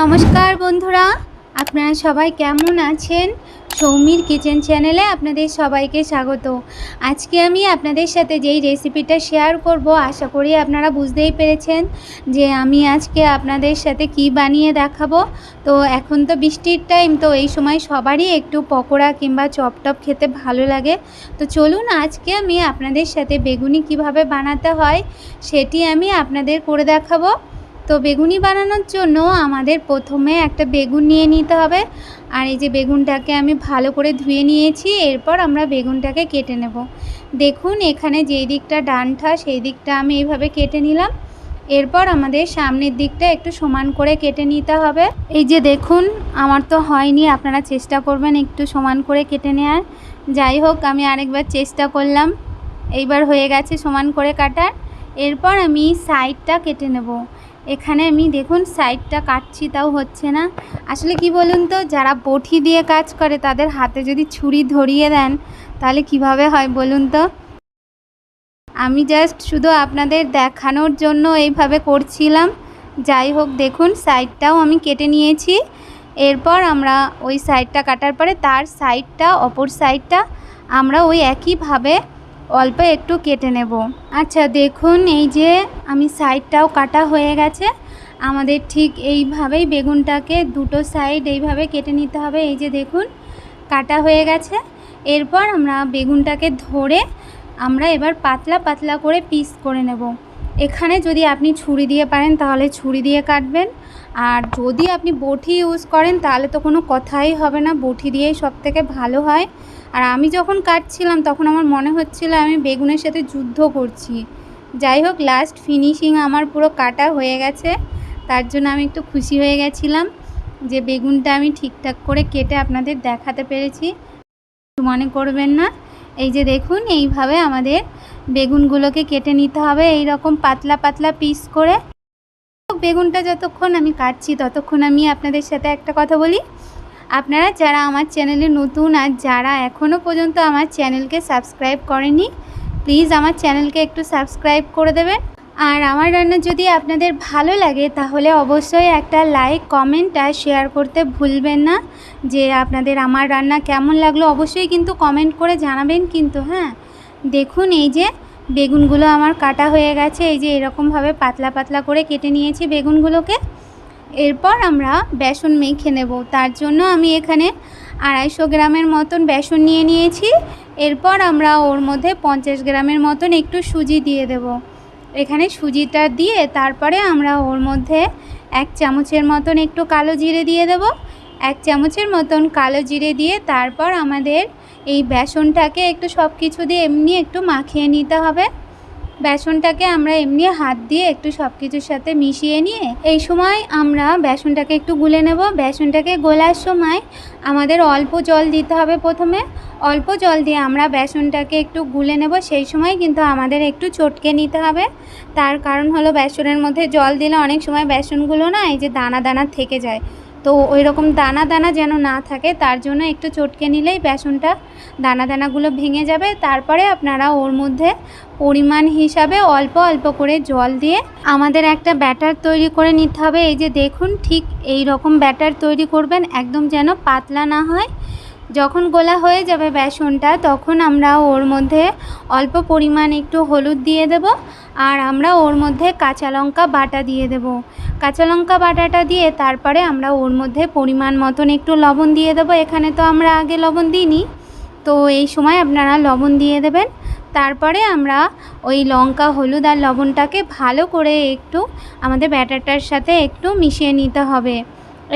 নমস্কার বন্ধুরা, আপনারা সবাই কেমন আছেন? সৌমির কিচেন চ্যানেলে আপনাদের সবাইকে স্বাগত। আজকে আমি আপনাদের সাথে যেই রেসিপিটা শেয়ার করব, আশা করি আপনারা বুঝতেই পেরেছেন যে আমি আজকে আপনাদের সাথে কি বানিয়ে দেখাবো। তো এখন তো বৃষ্টির টাইম তো এই সময় সবারই একটু পকোড়া কিংবা চপ টপ খেতে ভালো লাগে। তো চলুন আজকে আমি আপনাদের সাথে বেগুনি কীভাবে বানাতে হয়, সেটি আমি আপনাদের করে দেখাবো। তো বেগুনি বানানোর জন্য আমাদের প্রথমে একটা বেগুন নিয়ে নিতে হবে। আর এই যে বেগুনটাকে আমি ভালো করে ধুয়ে নিয়েছি, এরপর আমরা বেগুনটাকে কেটে নেব। দেখুন, এখানে যেই দিকটা ডানটা সেই দিকটা আমি এইভাবে কেটে নিলাম। এরপর আমাদের সামনের দিকটা একটু সমান করে কেটে নিতে হবে। এই যে দেখুন, আমার তো হয়নি, আপনারা চেষ্টা করবেন একটু সমান করে কেটে নেওয়ার যাই হোক, আমি আরেকবার চেষ্টা করলাম। এইবার হয়ে গেছে সমান করে কাটার। এরপর আমি সাইডটা কেটে নেব। এখানে আমি দেখুন সাইডটা কাটছি, তাও হচ্ছে না। আসলে কি বলুন তো, যারা বটি দিয়ে কাজ করে, তাদের হাতে যদি ছুরি ধরিয়ে দেন, তাহলে কীভাবে হয় বলুন তো? আমি জাস্ট শুধু আপনাদের দেখানোর জন্য এইভাবে করছিলাম। যাই হোক, দেখুন সাইডটাও আমি কেটে নিয়েছি। এরপর আমরা ওই সাইডটা কাটার পরে, তার সাইডটা, অপর সাইডটা, আমরা ওই একইভাবে অল্প একটু কেটে নেব। আচ্ছা দেখুন এই যে আমি সাইডটাও কাটা হয়ে গেছে। আমাদের ঠিক এইভাবেই বেগুনটাকে দুটো সাইড এইভাবে কেটে নিতে হবে। এই যে দেখুন, কাটা হয়ে গেছে। এরপর আমরা বেগুনটাকে ধরে আমরা এবার পাতলা পাতলা করে পিস করে নেব। এখানে যদি আপনি ছুরি দিয়ে পারেন, তাহলে ছুরি দিয়ে কাটবেন। আর যদি আপনি বটি ইউজ করেন, তাহলে তো কোনো কথাই হবে না। বটি দিয়েই সব থেকে ভালো হয়। আর আমি যখন কাটছিলাম, তখন আমার মনে হচ্ছিল আমি বেগুনের সাথে যুদ্ধ করছি। যাই হোক লাস্ট ফিনিশিং আমার পুরো কাটা হয়ে গেছে। তার জন্য আমি একটু খুশি হয়ে গেছিলাম যে বেগুনটা আমি ঠিকঠাক করে কেটে আপনাদের দেখাতে পেরেছি। মনে করবেন না। এই যে দেখুন, এইভাবে আমাদের বেগুনগুলোকে কেটে নিতে হবে এই রকম পাতলা পাতলা পিস করে। বেগুনটা যতক্ষণ আমি কাটছি, ততক্ষণ আমি আপনাদের সাথে একটা কথা বলি। আপনারা যারা আমার চ্যানেলে নতুন আর যারা এখনও পর্যন্ত আমার চ্যানেলকে সাবস্ক্রাইব করেনি প্লিজ আমার চ্যানেলকে একটু সাবস্ক্রাইব করে দেবেন। আর আমার রান্না যদি আপনাদের ভালো লাগে, তাহলে অবশ্যই একটা লাইক কমেন্ট আর শেয়ার করতে ভুলবেন না। যে আপনাদের আমার রান্না কেমন লাগল, অবশ্যই কিন্তু কমেন্ট করে জানাবেন কিন্তু হ্যাঁ। দেখুন, এই যে বেগুনগুলো আমার কাটা হয়ে গেছে, এই যে এরকমভাবে পাতলা পাতলা করে কেটে নিয়েছি বেগুনগুলোকে। এরপর আমরা বেসন মেখে নেব। তার জন্য আমি এখানে আড়াইশো গ্রামের মতন বেসন নিয়ে নিয়েছি। এরপর আমরা ওর মধ্যে পঞ্চাশ গ্রামের মতন একটু সুজি দিয়ে দেব। এখানে সুজিটা দিয়ে তারপরে আমরা ওর মধ্যে এক চামচের মতন একটু কালো জিরে দিয়ে দেব। এক চামচের মতন কালো জিরে দিয়ে তারপর আমাদের এই বেসনটাকে একটু সব কিছু দিয়ে এমনি একটু মাখিয়ে নিতে হবে। বেসনটাকে আমরা এমনি হাত দিয়ে একটু সব কিছুর সাথে মিশিয়ে নিয়ে এই সময় আমরা বেসনটাকে একটু গুলে নেব। বেসনটাকে গোলার সময় আমাদের অল্প জল দিতে হবে প্রথমে। অল্প জল দিয়ে আমরা বেসনটাকে একটু গুলে নেব। সেই সময় কিন্তু আমাদের একটু চটকে নিতে হবে। তার কারণ হলো বেসনের মধ্যে জল দিলে অনেক সময় বেসনগুলো না এই যে দানা দানা থেকে যায়। তো ওই রকম দানা দানা যেন না থাকে, তার জন্য একটু চটকে নিলেই বেসনটা দানা দানাগুলো ভেঙে যাবে। তারপরে আপনারা ওর মধ্যে পরিমাণ হিসাবে অল্প অল্প করে জল দিয়ে আমাদের একটা ব্যাটার তৈরি করে নিতে হবে। এই যে দেখুন, ঠিক এই রকম ব্যাটার তৈরি করবেন, একদম যেন পাতলা না হয়। যখন গোলা হয়ে যাবে বেসনটা, তখন আমরা ওর মধ্যে অল্প পরিমাণ একটু হলুদ দিয়ে দেব আর আমরা ওর মধ্যে কাঁচা লঙ্কা বাটা দিয়ে দেব। কাঁচা লঙ্কা বাটাটা দিয়ে তারপরে আমরা ওর মধ্যে পরিমাণ মতন একটু লবণ দিয়ে দেবো। এখানে তো আমরা আগে লবণ দিইনি। তো এই সময় আপনারা লবণ দিয়ে দেবেন। তারপরে আমরা ওই লঙ্কা, হলুদ আর লবণটাকে ভালো করে একটু আমাদের ব্যাটারটার সাথে একটু মিশিয়ে নিতে হবে।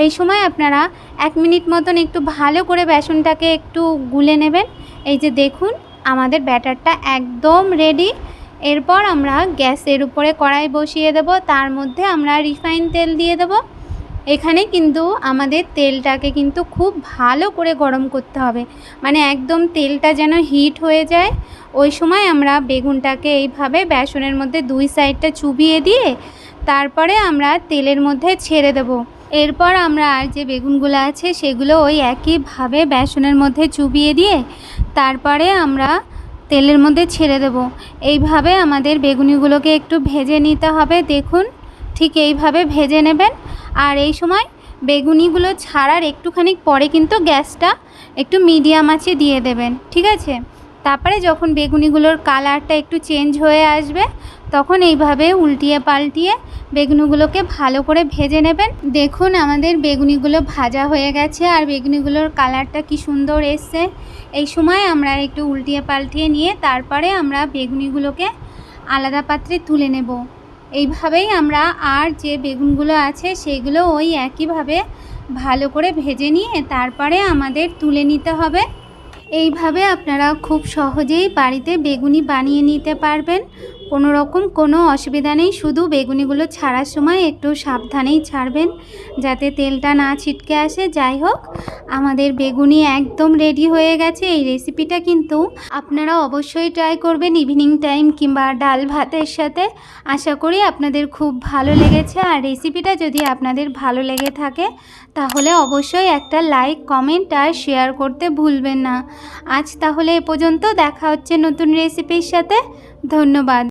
এই সময় আপনারা এক মিনিট মতন একটু ভালো করে বেসনটাকে একটু গুলে নেবেন। এই যে দেখুন, আমাদের ব্যাটারটা একদম রেডি এরপর আমরা গ্যাসের উপরে কড়াই বসিয়ে দেব, তার মধ্যে আমরা রিফাইন তেল দিয়ে দেব। এখানে কিন্তু আমাদের তেলটাকে কিন্তু খুব ভালো করে গরম করতে হবে। মানে একদম তেলটা যেন হিট হয়ে যায়। ওই সময় আমরা বেগুনটাকে এইভাবে বেসনের মধ্যে দুই সাইডটা চুবিয়ে দিয়ে, তারপরে আমরা তেলের মধ্যে ছেড়ে দেবো। এরপর আমরা আর যে বেগুনগুলো আছে সেগুলো ওই একইভাবে বেসনের মধ্যে চুবিয়ে দিয়ে তারপরে আমরা তেলের মধ্যে ছেড়ে দেব। এইভাবে আমাদের বেগুনিগুলোকে একটু ভেজে নিতে হবে। দেখুন, ঠিক এইভাবে ভেজে নেবেন। আর এই সময় বেগুনিগুলো ছাড়ার একটুখানি পরে কিন্তু গ্যাসটা একটু মিডিয়াম আছে দিয়ে দেবেন, ঠিক আছে? তারপরে যখন বেগুনিগুলোর কালারটা একটু চেঞ্জ হয়ে আসবে তখন এইভাবে উল্টিয়ে পাল্টিয়ে বেগুনিগুলোকে ভালো করে ভেজে নেবেন। দেখুন আমাদের বেগুনিগুলো ভাজা হয়ে গেছে আর বেগুনিগুলোর কালারটা কি সুন্দর এসছে। এই সময় আমরা একটু উল্টিয়ে পাল্টিয়ে নিয়ে তারপরে আমরা বেগুনিগুলোকে আলাদা পাত্রে তুলে নেব। এইভাবেই আমরা আর যে বেগুনগুলো আছে সেগুলো ওই একইভাবে ভালো করে ভেজে নিয়ে তারপরে আমাদের তুলে নিতে হবে। এইভাবে আপনারা খুব সহজেই বাড়িতে বেগুনি বানিয়ে নিতে পারবেন। কোনো রকম কোনো অসুবিধা নেই, শুধু বেগুনিগুলো ছাড়ার সময় একটু সাবধানেই ছাড়বেন, যাতে তেলটা না ছিটকে আসে। যাই হোক আমাদের বেগুনি একদম রেডি হয়ে গেছে। এই রেসিপিটা কিন্তু আপনারা অবশ্যই ট্রাই করবেন ইভিনিং টাইম কিংবা ডাল ভাতের সাথে। আশা করি আপনাদের খুব ভালো লেগেছে। আর রেসিপিটা যদি আপনাদের ভালো লেগে থাকে, তাহলে অবশ্যই একটা লাইক কমেন্ট আর শেয়ার করতে ভুলবেন না। আজ তাহলে এ পর্যন্ত দেখা হচ্ছে নতুন রেসিপির সাথে। ধন্যবাদ।